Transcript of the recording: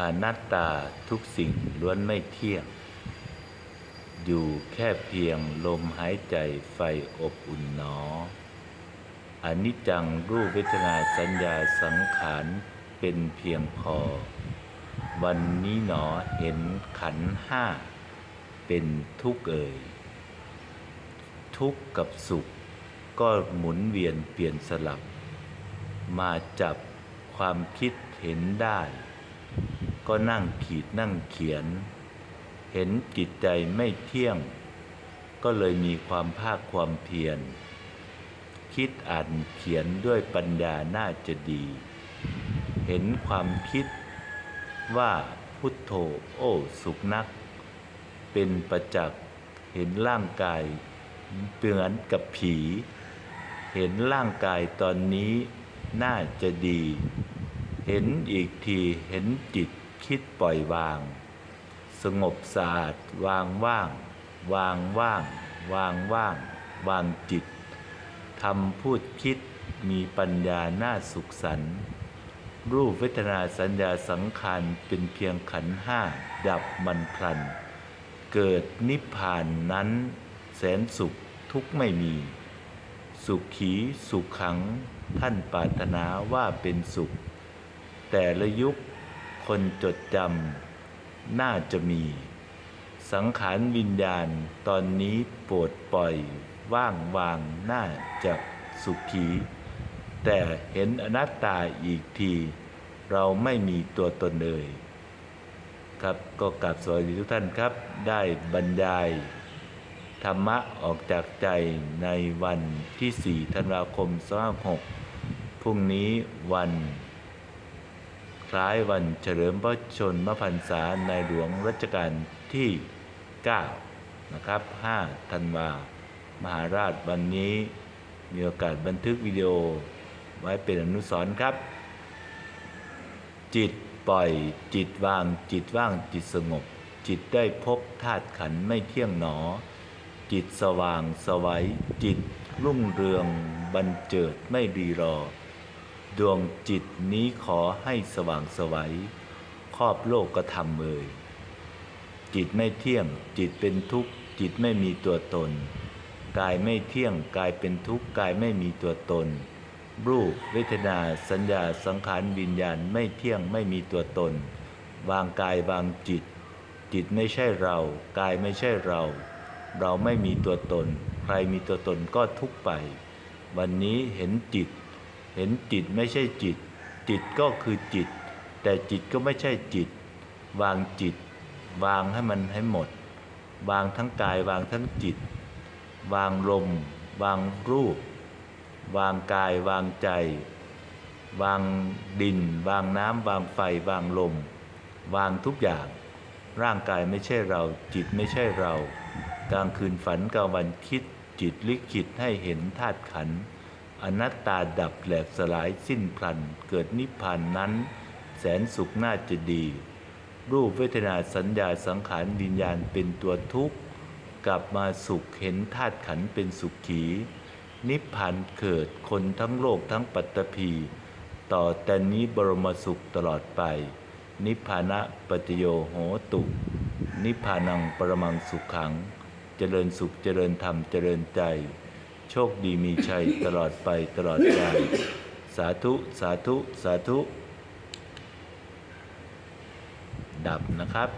อนัตตาทุกสิ่งล้วนไม่เที่ยง อยู่แค่เพียงลมหายใจไฟอบอุ่นหนออนิจจังรูปเวทนาสัญญาสังขารเป็นเพียงพอ วันนี้หนอเห็นขันห้า เป็นทุกข์เอ่ย ทุกข์กับสุขก็หมุนเวียนเปลี่ยนสลับ มาจับความคิดเห็นได้ ก็นั่งขีดนั่งเขียน เห็นจิตใจไม่เที่ยง ก็เลยมีความภาคความเพียร คิดอ่านเขียนด้วยปัญญาน่าจะดี เห็นความคิดว่าพุทโธโอ้สุขนัก เป็นประจักษ์เห็นร่างกายเหมือนกับผี เห็นร่างกายตอนนี้น่าจะดี เห็นอีกทีเห็นจิต คิดปล่อยวาง สงบสะอาดวางว่าง วางว่าง วางว่าง วางจิตทำพูดคิดมีปัญญาหน่าสุขสันรูปเวทนาสัญญาสังขารเป็นเพียงขันห้าดับมันพลัน เกิดนิพพานนั้น แสนสุขทุกไม่มี สุขขีสุขขังท่านปรารถนาว่าเป็นสุข แต่ละยุค คนจดจำน่าจะมี สังขารวิญญาณตอนนี้โปรดปล่อยว่างวางน่าจะสุขี แต่เห็นอนัตตาอีกที เราไม่มีตัวตนเลยครับก็กราบสวัสดีทุกท่านครับ ได้บรรยาย ธรรมะออกจากใจในวันที่ 4 ธันวาคม 2566พรุ่งนี้วัน ล้ายวันเฉลิมพระชนมพรรษาในหลวงรัชกาลที่ 9 นะครับ 5 ธันวา มหาราชวันนี้มีโอกาสบันทึกวิดีโอไว้เป็นอนุสรณ์ครับ จิตปล่อยจิตวาง จิตว่างจิตสงบ จิตได้พบธาตุขันไม่เที่ยงหนอ จิตสว่างสวัยจิตรุ่งเรือง บันเจิดไม่รีรอ ดวงจิตนี้ขอให้สว่างสวัยครอบโลกกระทำเอ่ยจิตไม่เที่ยง จิตเป็นทุกข์ จิตไม่มีตัวตน กายไม่เที่ยง กายเป็นทุกข์ กายไม่มีตัวตน รูปเวทนาสัญญาสังขารวิญญาณไม่เที่ยงไม่มีตัวตน วางกายวางจิต จิตไม่ใช่เรา กายไม่ใช่เรา เราไม่มีตัวตน ใครมีตัวตนก็ทุกไป วันนี้เห็นจิต เห็นจิตไม่ใช่จิต จิตก็คือจิต แต่จิตก็ไม่ใช่จิต วางจิต วางให้มันให้หมด วางทั้งกายวางทั้งจิต วางลม วางรูป วางกายวางใจ วางดิน วางน้ำวางไฟ วางลม วางทุกอย่าง ร่างกายไม่ใช่เรา จิตไม่ใช่เรา กลางคืนฝันกลางวันคิดจิตลิขิตให้เห็นธาตุขันธ์ อนัตตาดับแหลกสลายสิ้นพลัน เกิดนิพพานนั้น แสนสุขน่าจะดี รูปเวทนาสัญญาสังขารวิญญาณเป็นตัวทุกข์ กลับมาสุขเห็นธาตุขันเป็นสุขขี นิพพานเกิดคนทั้งโลกทั้งปัตตภีต่อแต่นี้บรมสุขตลอดไป นิพพานะปัจจโยโหตุ นิพพานังปรมังสุขขัง เจริญสุขเจริญธรรมเจริญใจ โชคดีมีชัยตลอดไปตลอดกาลสาธุ สาธุ สาธุ ดับนะครับ